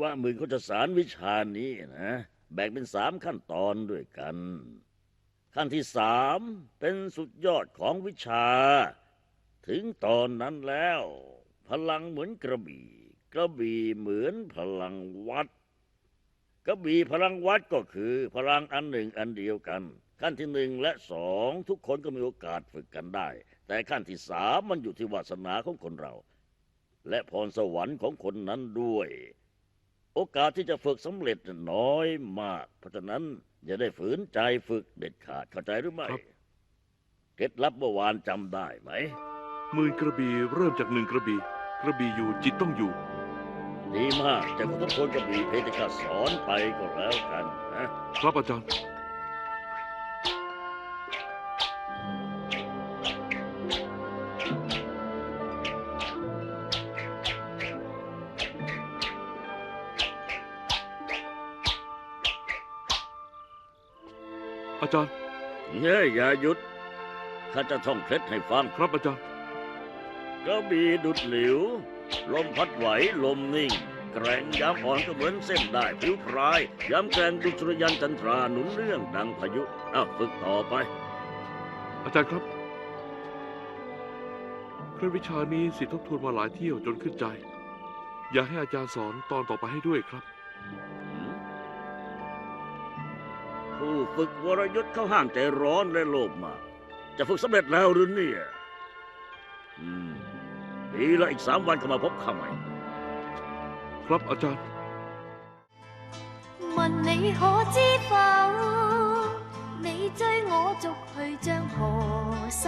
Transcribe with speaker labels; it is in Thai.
Speaker 1: วะมือเขาจะสารวิชานี้นะ แบ่งเป็นสามขั้นตอนด้วยกัน ขั้นที่สามเป็นสุดยอดของวิชา ถึงตอนนั้นแล้ว พลังเหมือนกระบี่ กระบี่เหมือนพลังวัด กระบี่พลังวัดก็คือพลังอันหนึ่งอันเดียวกัน ขั้นที่หนึ่งและสองทุกคนก็มีโอกาสฝึกกันได้ แต่ขั้นที่สามมันอยู่ที่วาสนาของคนเรา และพรสวรรค์ของคนนั้นด้วย โอกาสที่จะฝึกสำเร็จน้อยมาก เพราะฉะนั้นอย่าได้ฝืนใจฝึกเด็ดขาดเข้าใจหรือไม่
Speaker 2: ครับ
Speaker 1: เคล็ดลับเมื่อวานจำได้ไหม
Speaker 2: หมื่นกระบี่เริ่มจากหนึ่งกระบี่กระบี่อยู่จิตต้องอยู่
Speaker 1: ดีมากจะทุกคนก็มีเพชรข้าสอนไปก็แล้วกันนะ
Speaker 2: ครับอาจารย์ อาจารย์
Speaker 1: เงี้ยอย่าหยุด ข้าจะท่องเคล็ดให้ฟัง
Speaker 2: ครับอาจารย์
Speaker 1: กระบี่ดุดหลิว ลมพัดไหวลมนิ่ง แกร่งยามอ่อนก็เหมือนเส้นได้ผิวพราย ยามแกร่งดุจสุริยันจันทราหนุนเรื่องดังพายุอ้าวฝึกต่อไป
Speaker 2: อาจารย์ครับเคล็ดวิชานี้สิทธิ์ทบทวนมาหลายเที่ยวจนขึ้นใจ อยากให้อาจารย์สอนตอนต่อไปให้ด้วยครับ
Speaker 1: ผู้ฝึกวรยุทธ์เขาห้ามใจร้อนและโลภมาก จะฝึกสำเร็จแล้วหรือเนี่ยอืมดีละอีกสามวันก็มาพบข้าใหม่
Speaker 2: ครับอาจารย์
Speaker 3: 问你可知否？你追我逐去将河山。